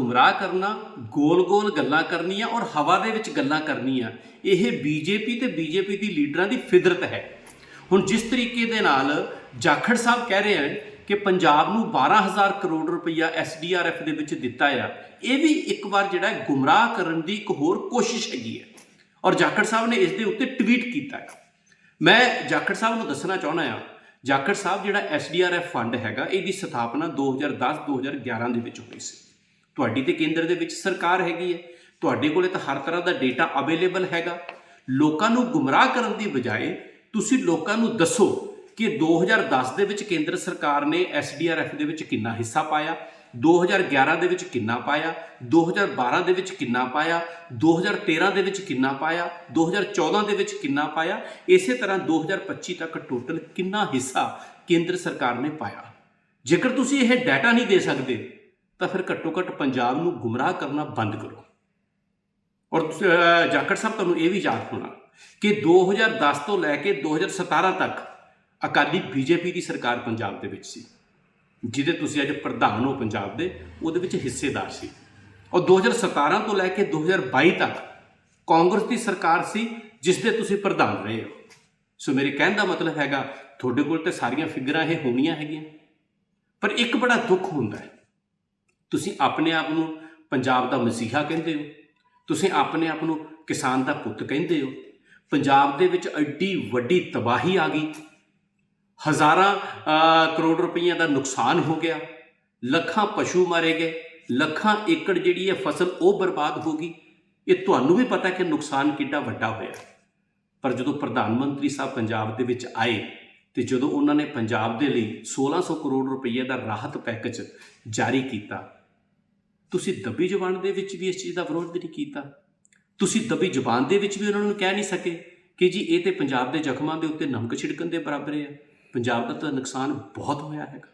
ਗੁੰਮਰਾਹ ਕਰਨਾ, ਗੋਲ-ਗੋਲ ਗੱਲਾਂ ਕਰਨੀਆਂ ਔਰ ਹਵਾ ਦੇ ਵਿੱਚ ਗੱਲਾਂ ਕਰਨੀਆਂ, ਇਹ ਬੀਜੇਪੀ ਤੇ ਬੀਜੇਪੀ ਦੀ ਲੀਡਰਾਂ ਦੀ ਫਿਦਰਤ ਹੈ। ਹੁਣ ਜਿਸ ਤਰੀਕੇ ਦੇ ਨਾਲ ਜਾਖੜ ਸਾਹਿਬ ਕਹਿ ਰਹੇ ਹਨ ਕਿ ਪੰਜਾਬ ਨੂੰ 12000 ਕਰੋੜ ਰੁਪਈਆ ਐਸਡੀਆਰਐਫ ਦੇ ਵਿੱਚ ਦਿੱਤਾ ਆ, ਇਹ ਵੀ ਇੱਕ ਵਾਰ ਜਿਹੜਾ ਗੁੰਮਰਾਹ ਕਰਨ ਦੀ ਇੱਕ ਹੋਰ ਕੋਸ਼ਿਸ਼ ਹੈਗੀ ਹੈ। ਔਰ ਜਾਖੜ ਸਾਹਿਬ ਨੇ ਇਸ ਦੇ ਉੱਤੇ ਟਵੀਟ ਕੀਤਾ ਹੈ। ਮੈਂ ਜਾਖੜ ਸਾਹਿਬ ਨੂੰ ਦੱਸਣਾ ਚਾਹੁੰਦਾ ਆ ਜਾਖੜ ਸਾਹਿਬ ਜਿਹੜਾ ਐਸਡੀਆਰਐਫ ਫੰਡ ਹੈਗਾ, ਇਹਦੀ ਸਥਾਪਨਾ 2010-2011 ਦੇ ਵਿੱਚ ਹੋਈ ਸੀ। ਤੁਹਾਡੀ ਤੇ ਕੇਂਦਰ ਦੇ ਵਿੱਚ ਸਰਕਾਰ ਹੈਗੀ ਹੈ। ਤੁਹਾਡੇ ਕੋਲੇ ਤਾਂ ਹਰ ਤਰ੍ਹਾਂ ਦਾ ਡੇਟਾ ਅਵੇਲੇਬਲ ਹੈਗਾ। ਲੋਕਾਂ ਨੂੰ ਗੁੰਮਰਾਹ ਕਰਨ ਦੀ ਬਜਾਏ ਤੁਸੀਂ ਲੋਕਾਂ ਨੂੰ ਦੱਸੋ ਕਿ 2010 ਦੇ ਵਿੱਚ ਕੇਂਦਰ ਸਰਕਾਰ ਨੇ ਐਸਡੀਆਰਐਫ ਦੇ ਵਿੱਚ ਕਿੰਨਾ ਹਿੱਸਾ ਪਾਇਆ 2011 ਦੇ ਵਿੱਚ ਕਿੰਨਾ ਪਾਇਆ 2012 ਦੇ ਵਿੱਚ ਕਿੰਨਾ ਪਾਇਆ 2013 ਦੇ ਵਿੱਚ ਕਿੰਨਾ ਪਾਇਆ 2014 ਦੇ ਵਿੱਚ ਕਿੰਨਾ ਪਾਇਆ, ਇਸੇ ਤਰ੍ਹਾਂ 2025 ਤੱਕ ਟੋਟਲ ਕਿੰਨਾ ਹਿੱਸਾ ਕੇਂਦਰ ਸਰਕਾਰ ਨੇ ਪਾਇਆ। ਜੇਕਰ ਤੁਸੀਂ ਇਹ ਡਾਟਾ ਨਹੀਂ ਦੇ ਸਕਦੇ ਤਾਂ ਫਿਰ ਘੱਟੋ ਘੱਟ ਪੰਜਾਬ ਨੂੰ ਗੁੰਮਰਾਹ ਕਰਨਾ ਬੰਦ ਕਰੋ। ਔਰ ਜਾਖੜ ਸਾਹਿਬ, ਤੁਹਾਨੂੰ ਇਹ ਵੀ ਯਾਦ ਹੋਣਾ ਕਿ 2010 ਤੋਂ ਲੈ ਕੇ 2017 ਤੱਕ ਅਕਾਲੀ ਬੀਜੇਪੀ ਦੀ ਸਰਕਾਰ ਪੰਜਾਬ ਦੇ ਵਿੱਚ ਸੀ, ਜਿਹਦੇ ਤੁਸੀਂ ਅੱਜ ਪ੍ਰਧਾਨ ਹੋ ਪੰਜਾਬ ਦੇ, ਉਹਦੇ ਵਿੱਚ ਹਿੱਸੇਦਾਰ ਸੀ। ਔਰ 2017 ਤੋਂ ਲੈ ਕੇ 2022 ਤੱਕ ਕਾਂਗਰਸ ਦੀ ਸਰਕਾਰ ਸੀ ਜਿਸ ਦੇ ਤੁਸੀਂ ਪ੍ਰਧਾਨ ਰਹੇ ਹੋ। ਸੋ ਮੇਰੇ ਕਹਿਣ ਦਾ ਮਤਲਬ ਹੈਗਾ, ਤੁਹਾਡੇ ਕੋਲ ਤੇ ਸਾਰੀਆਂ ਫਿਗਰਾਂ ਇਹ ਹੋਣੀਆਂ ਹੈਗੀਆਂ। ਪਰ ਇੱਕ ਬੜਾ ਦੁੱਖ ਹੁੰਦਾ ਹੈ ਤੁਸੀਂ ਆਪਣੇ ਆਪ ਨੂੰ ਪੰਜਾਬ ਦਾ ਮਸੀਹਾ ਕਹਿੰਦੇ ਹੋ। ਤੁਸੀਂ ਆਪਣੇ ਆਪ ਨੂੰ ਕਿਸਾਨ ਦਾ ਪੁੱਤ ਕਹਿੰਦੇ ਹੋ। ਪੰਜਾਬ ਦੇ ਵਿੱਚ ਐਡੀ ਵੱਡੀ ਤਬਾਹੀ ਆ ਗਈ। ਹਜ਼ਾਰਾਂ ਕਰੋੜ ਰੁਪਈਆ ਦਾ ਨੁਕਸਾਨ ਹੋ ਗਿਆ। ਲੱਖਾਂ ਪਸ਼ੂ ਮਾਰੇ ਗਏ। ਲੱਖਾਂ ਏਕੜ ਜਿਹੜੀ ਹੈ ਫਸਲ ਉਹ ਬਰਬਾਦ ਹੋ ਗਈ। ਇਹ ਤੁਹਾਨੂੰ ਵੀ ਪਤਾ ਕਿ ਨੁਕਸਾਨ ਕਿੰਨਾ ਵੱਡਾ ਹੋਇਆ। ਪਰ ਜਦੋਂ ਪ੍ਰਧਾਨ ਮੰਤਰੀ ਸਾਹਿਬ ਪੰਜਾਬ ਦੇ ਵਿੱਚ ਆਏ ਤੇ ਜਦੋਂ ਉਹਨਾਂ ਨੇ ਪੰਜਾਬ ਦੇ ਲਈ 1600 ਕਰੋੜ ਰੁਪਈਏ ਦਾ ਰਾਹਤ ਪੈਕੇਜ ਜਾਰੀ ਕੀਤਾ ਤੁਸੀਂ ਦੱਬੀ ਜ਼ੁਬਾਨ ਦੇ ਵਿੱਚ ਵੀ ਇਸ ਚੀਜ਼ ਦਾ ਵਿਰੋਧ ਨਹੀਂ ਕੀਤਾ। ਤੁਸੀਂ ਦੱਬੀ ਜ਼ੁਬਾਨ ਦੇ ਵਿੱਚ ਵੀ ਉਹਨਾਂ ਨੂੰ ਕਹਿ ਨਹੀਂ ਸਕੇ ਕਿ ਜੀ ਇਹ ਤੇ ਪੰਜਾਬ ਦੇ ਜ਼ਖਮਾਂ ਦੇ ਉੱਤੇ ਨਮਕ ਛਿੜਕਣ ਦੇ ਬਰਾਬਰ ਹੈ। ਪੰਜਾਬ ਦਾ ਤਾਂ ਨੁਕਸਾਨ ਬਹੁਤ ਹੋਇਆ ਹੈਗਾ।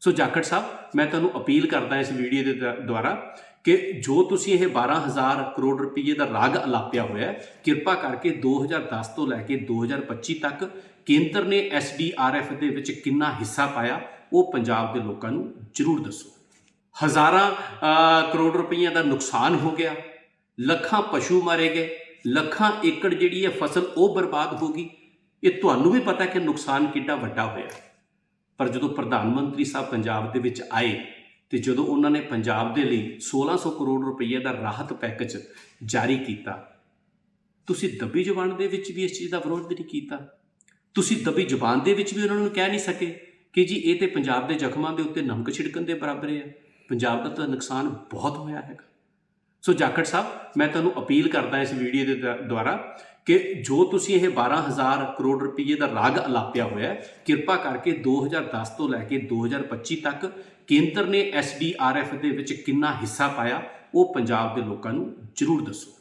ਸੋ ਜਾਖੜ ਸਾਹਿਬ, ਮੈਂ ਤੁਹਾਨੂੰ ਅਪੀਲ ਕਰਦਾ ਇਸ ਵੀਡੀਓ ਦੇ ਦ- ਦੁਆਰਾ ਕਿ ਜੋ ਤੁਸੀਂ ਇਹ 12000 ਕਰੋੜ ਰੁਪਏ ਦਾ ਰਾਗ ਅਲਾਪਿਆ ਹੋਇਆ ਕਿਰਪਾ ਕਰਕੇ 2010 ਤੋਂ ਲੈ ਕੇ 2025 ਤੱਕ ਕੇਂਦਰ ਨੇ ਐਸਡੀਆਰਐਫ ਦੇ ਵਿੱਚ ਕਿੰਨਾ ਹਿੱਸਾ ਪਾਇਆ, ਉਹ ਪੰਜਾਬ ਦੇ ਲੋਕਾਂ ਨੂੰ ਜ਼ਰੂਰ ਦੱਸੋ। ਹਜ਼ਾਰਾਂ ਕਰੋੜ ਰੁਪਈਆ ਦਾ ਨੁਕਸਾਨ ਹੋ ਗਿਆ। ਲੱਖਾਂ ਪਸ਼ੂ ਮਾਰੇ ਗਏ। ਲੱਖਾਂ ਏਕੜ ਜਿਹੜੀ ਹੈ ਫਸਲ ਉਹ ਬਰਬਾਦ ਹੋ ਗਈ। ਇਹ ਤੁਹਾਨੂੰ ਵੀ ਪਤਾ ਕਿ ਨੁਕਸਾਨ ਕਿੰਨਾ ਵੱਡਾ ਹੋਇਆ। ਪਰ ਜਦੋਂ ਪ੍ਰਧਾਨ ਮੰਤਰੀ ਸਾਹਿਬ ਪੰਜਾਬ ਦੇ ਵਿੱਚ ਆਏ ਤੇ ਜਦੋਂ ਉਹਨਾਂ ਨੇ ਪੰਜਾਬ ਦੇ ਲਈ 1600 ਕਰੋੜ ਰੁਪਏ ਦਾ ਰਾਹਤ ਪੈਕੇਜ ਜਾਰੀ ਕੀਤਾ, ਤੁਸੀਂ ਦੱਬੀ ਜ਼ੁਬਾਨ ਦੇ ਵਿੱਚ ਵੀ ਇਸ ਚੀਜ਼ ਦਾ ਵਿਰੋਧ ਨਹੀਂ ਕੀਤਾ। ਤੁਸੀਂ ਦੱਬੀ ਜ਼ੁਬਾਨ ਦੇ ਵਿੱਚ ਵੀ ਉਹਨਾਂ ਨੂੰ ਕਹਿ ਨਹੀਂ ਸਕੇ ਕਿ ਜੀ ਇਹ ਤੇ ਪੰਜਾਬ ਦੇ ਜ਼ਖਮਾਂ ਦੇ ਉੱਤੇ ਨਮਕ ਛਿੜਕਣ ਦੇ ਬਰਾਬਰ ਹੈ। ਪੰਜਾਬ ਦਾ ਤਾਂ ਨੁਕਸਾਨ ਬਹੁਤ ਹੋਇਆ ਹੈਗਾ। ਸੋ ਜਾਖੜ ਸਾਹਿਬ, ਮੈਂ ਤੁਹਾਨੂੰ ਅਪੀਲ ਕਰਦਾ ਇਸ ਵੀਡੀਓ ਦੇ ਦੁਆਰਾ ਕਿ ਜੋ ਤੁਸੀਂ ਇਹ 12000 ਕਰੋੜ ਰੁਪਏ ਦਾ ਰਾਗ ਅਲਾਪਿਆ ਹੋਇਆ ਹੈ, ਕਿਰਪਾ ਕਰਕੇ 2010 ਤੋਂ ਲੈ ਕੇ 2025 ਤੱਕ ਕੇਂਦਰ ਨੇ ਐਸਡੀਆਰਐਫ ਦੇ ਵਿੱਚ ਕਿੰਨਾ ਹਿੱਸਾ ਪਾਇਆ, ਉਹ ਪੰਜਾਬ ਦੇ ਲੋਕਾਂ ਨੂੰ ਜ਼ਰੂਰ ਦੱਸੋ।